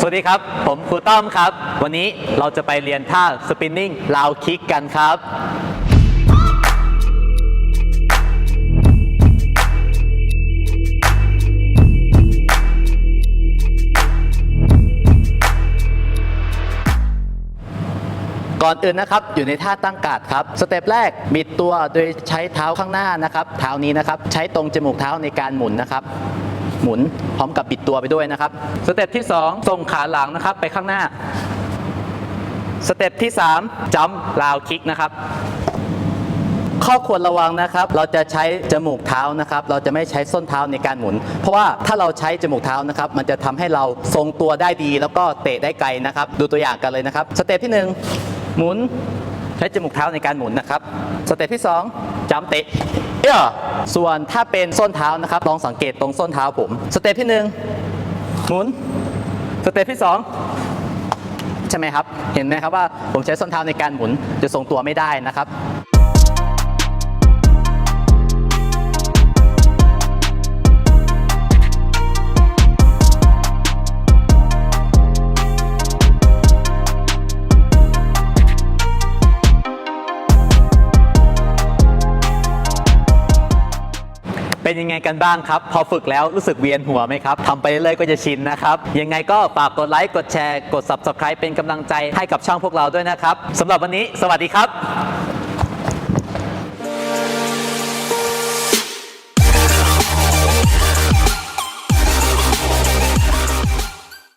สวัสดีครับ ผมครูต้อมครับ วันนี้เราจะไปเรียนท่าสปินนิ่งลาวคิกกันครับ ก่อนอื่นนะครับอยู่ในท่าตั้งกาดครับ สเต็ปแรกบิดตัวโดยใช้เท้าข้างหน้านะครับ เท้านี้นะครับ ใช้ตรงจมูกเท้าในการหมุนนะครับ หมุนพร้อมกับบิดตัวไปด้วยนะครับ สเต็ปที่ 2 ส่งขาหลังนะครับไปข้างหน้า สเต็ปที่ 3จัมลาวคิกนะครับข้อควรระวังนะครับ เราจะใช้จมูกเท้านะครับ เราจะไม่ใช้ส้นเท้าในการหมุน เพราะว่าถ้าเราใช้จมูกเท้านะครับ มันจะทำให้เราทรงตัวได้ดี แล้วก็เตะได้ไกลนะครับ ดูตัวอย่างกันเลยนะครับ สเต็ปที่ 1 หมุน ใช้จมูกเท้าในการหมุนนะครับ สเต็ปที่ 2จัมป์เตะเอ้อส่วนถ้าเป็นส้นเท้านะครับ ลองสังเกตตรงส้นเท้าผม สเต็ปที่ 1 หมุน สเต็ปที่ 2 ใช่ไหมครับ เห็นไหมครับว่าผมใช้ส้นเท้าในการหมุนจะทรงตัวไม่ได้นะครับ เป็นยังไงกันบ้างครับ พอฝึกแล้วรู้สึกเวียนหัวไหมครับทำไปเรื่อยๆก็จะชินนะครับ ยังไงก็ฝากกดไลค์กดแชร์กด Subscribe เป็นกำลังใจให้กับช่องพวกเราด้วยนะครับสำหรับวันนี้ สวัสดีครับ